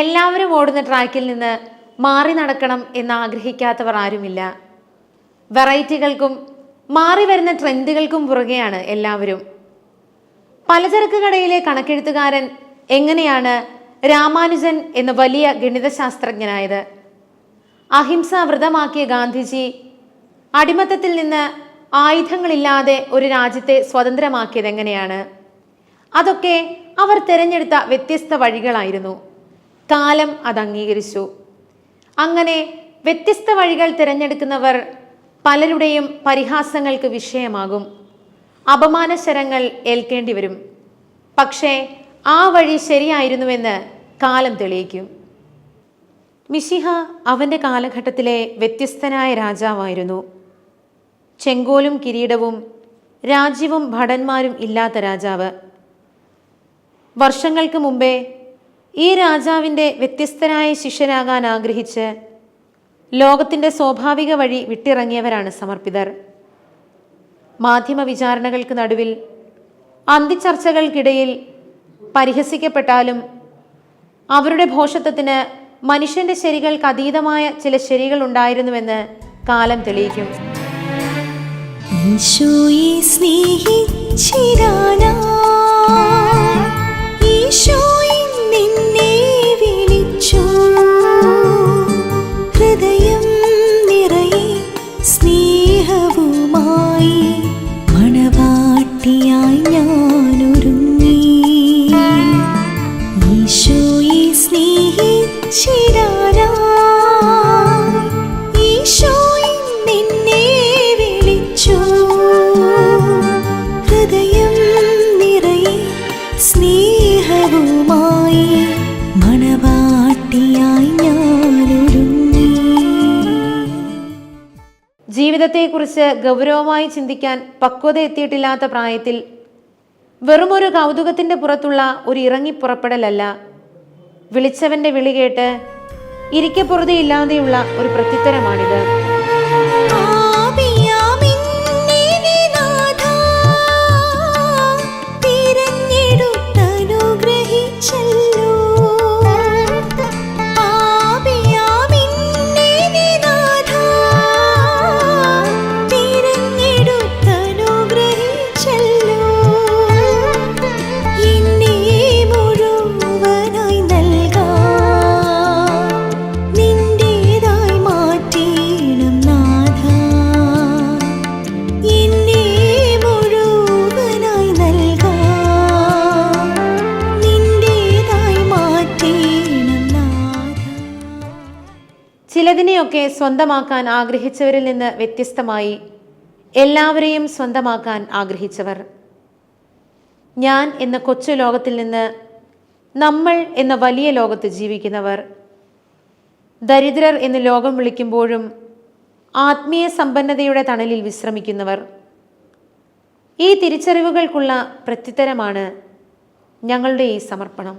എല്ലാവരും ഓടുന്ന ട്രാക്കിൽ നിന്ന് മാറി നടക്കണം എന്ന് ആഗ്രഹിക്കാത്തവർ ആരുമില്ല. വെറൈറ്റികൾക്കും മാറി വരുന്ന ട്രെൻഡുകൾക്കും പുറകെയാണ് എല്ലാവരും. പലചരക്ക് കടയിലെ കണക്കെഴുത്തുകാരൻ എങ്ങനെയാണ് രാമാനുജൻ എന്ന വലിയ ഗണിതശാസ്ത്രജ്ഞനായത്? അഹിംസ വ്രതമാക്കിയ ഗാന്ധിജി അടിമത്തത്തിൽ നിന്ന് ആയുധങ്ങളില്ലാതെ ഒരു രാജ്യത്തെ സ്വതന്ത്രമാക്കിയത് എങ്ങനെയാണ്? അതൊക്കെ അവർ തിരഞ്ഞെടുത്ത വ്യത്യസ്ത വഴികളായിരുന്നു. കാലം അത് അംഗീകരിച്ചു അങ്ങനെ വ്യത്യസ്ത വഴികൾ തിരഞ്ഞെടുക്കുന്നവർ പലരുടെയും പരിഹാസങ്ങൾക്ക് വിഷയമാകും. അപമാനശരങ്ങൾ ഏൽക്കേണ്ടി വരും. പക്ഷേ ആ വഴി ശരിയായിരുന്നുവെന്ന് കാലം തെളിയിക്കും. മിശിഹ അവന്റെ കാലഘട്ടത്തിലെ വ്യത്യസ്തനായ രാജാവായിരുന്നു. ചെങ്കോലും കിരീടവും രാജ്യവും ഭടന്മാരും ഇല്ലാത്ത രാജാവ്. വർഷങ്ങൾക്ക് മുമ്പേ ഈ രാജാവിന്റെ വ്യത്യസ്തനായ ശിഷ്യനാകാൻ ആഗ്രഹിച്ച് ലോകത്തിന്റെ സ്വാഭാവിക വഴി വിട്ടിറങ്ങിയവരാണ് സമർപ്പിതർ. മാധ്യമ വിചാരണകൾക്ക് നടുവിൽ അന്തിച്ചർച്ചകൾക്കിടയിൽ പരിഹസിക്കപ്പെട്ടാലും അവരുടെ ഭോഷത്വത്തിന് മനുഷ്യന്റെ ശരികൾക്ക് അതീതമായ ചില ശരികൾ ഉണ്ടായിരുന്നുവെന്ന് കാലം തെളിയിക്കും. ജീവിതത്തെക്കുറിച്ച് ഗൗരവമായി ചിന്തിക്കാൻ പക്വത എത്തിയിട്ടില്ലാത്ത പ്രായത്തിൽ വെറുമൊരു കൗതുകത്തിന്റെ പുറത്തുള്ള ഒരു ഇറങ്ങിപ്പുറപ്പെടലല്ല. വിളിച്ചവന്റെ വിളി കേട്ട് ഇരിക്കപ്പുറതയില്ലാതെയുള്ള ഒരു പ്രത്യുത്തരമാണിത്. ചിലതിനെയൊക്കെ സ്വന്തമാക്കാൻ ആഗ്രഹിച്ചവരിൽ നിന്ന് വ്യത്യസ്തമായി എല്ലാവരെയും സ്വന്തമാക്കാൻ ആഗ്രഹിച്ചവർ. ഞാൻ എന്ന കൊച്ചു ലോകത്തിൽ നിന്ന് നമ്മൾ എന്ന വലിയ ലോകത്ത് ജീവിക്കുന്നവർ. ദരിദ്രർ എന്ന് ലോകം വിളിക്കുമ്പോഴും ആത്മീയ സമ്പന്നതയുടെ തണലിൽ വിശ്രമിക്കുന്നവർ. ഈ തിരിച്ചറിവുകൾക്കുള്ള പ്രത്യുത്തരമാണ് ഞങ്ങളുടെ ഈ സമർപ്പണം.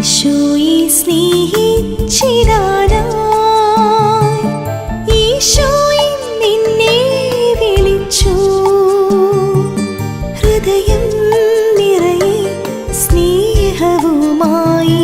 ഈശോയെ സ്നേഹിച്ചിടാനാ ഈശോയെ നിന്നെ വിളിച്ചു. ഹൃദയം നിറയെ സ്നേഹവുമായി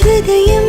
ഹൃദയം